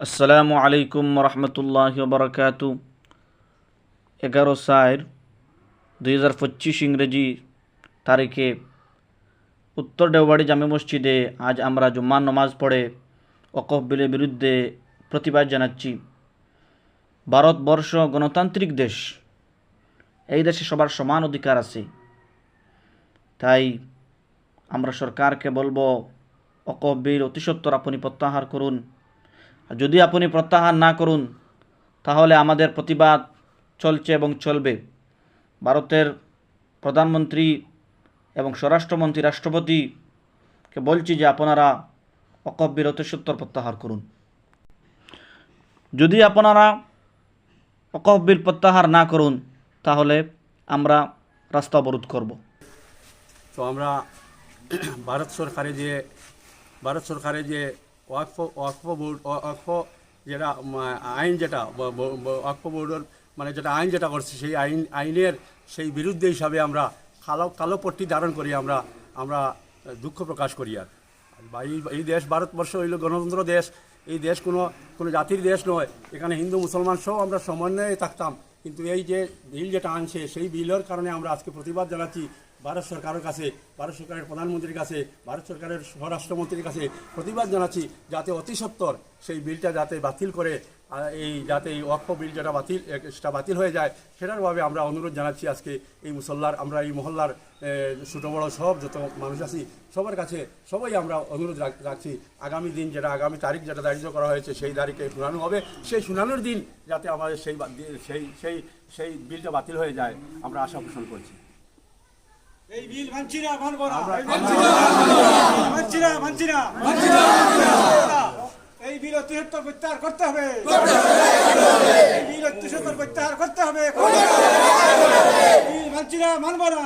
আসসালামু আলাইকুম রহমতুল্লাহ বরকাত এগারো সাইর দুই হাজার পঁচিশ ইংরেজি তারিখে উত্তর দেওবাড়ি জামে মসজিদে আজ আমরা জুম্মার নমাজ পড়ে ওকফ বিলের বিরুদ্ধে প্রতিবাদ জানাচ্ছি। ভারতবর্ষ গণতান্ত্রিক দেশ। এই দেশে সবার সমান অধিকার আছে। তাই আমরা সরকারকে বলব অকফ বিল অতি সত্বর আপনি প্রত্যাহার করুন। যদি আপনি প্রত্যাহার না করুন, তাহলে আমাদের প্রতিবাদ চলছে এবং চলবে। ভারতের প্রধানমন্ত্রী এবং স্বরাষ্ট্রমন্ত্রী, রাষ্ট্রপতিকে বলছি যে আপনারা অতি সত্বর প্রত্যাহার করুন। যদি আপনারা অকফ প্রত্যাহার না করুন, তাহলে আমরা রাস্তা অবরোধ করব। তো আমরা ভারত সরকারে যে, ভারত সরকারে যে ওয়াকফ ওয়াকফ বোর্ড ওয়াকফ যেটা আইন যেটা ওয়াকফ বোর্ডের মানে যেটা আইন যেটা করছে, সেই আইন, আইনের সেই বিরুদ্ধে হিসাবে আমরা কালো কালো পট্টি ধারণ করি, আমরা আমরা দুঃখ প্রকাশ করি আর। এই দেশ ভারতবর্ষ হইল গণতন্ত্র দেশ, এই দেশ কোনো কোনো জাতির দেশ নয়, এখানে হিন্দু, মুসলমান সহ আমরা সমন্বয়ে থাকতাম। কিন্তু এই যে বিল যেটা আনছে, সেই বিলের কারণে আমরা আজকে প্রতিবাদ জানাচ্ছি ভারত সরকারের কাছে, ভারত সরকারের প্রধানমন্ত্রীর কাছে, ভারত সরকারের স্বরাষ্ট্রমন্ত্রীর কাছে প্রতিবাদ জানাচ্ছি যাতে অতি সত্বর সেই বিলটা যাতে বাতিল করে এই যাতে এই অক্ষ বিল যেটা বাতিল সেটা বাতিল হয়ে যায়, সেটার ভাবে আমরা অনুরোধ জানাচ্ছি আজকে এই মুসল্লার, আমরা এই মহল্লার ছোট বড় সব যত মানুষ আছি, সবার কাছে সবাই আমরা অনুরোধ রাখছি, আগামী দিন যেটা, আগামী তারিখ যেটা ধার্য করা হয়েছে, সেই তারিখে শুনানো হবে, সেই শুনানোর দিন যাতে আমাদের সেই সেই সেই সেই বিলটা বাতিল হয়ে যায়, আমরা আশা পোষণ করছি। এই বিল এই বিল অতিসত্তর প্রত্যাহার করতে হবে। এই বিল প্রত্যাহার করতে হবে। বিল মানছি না মানব না।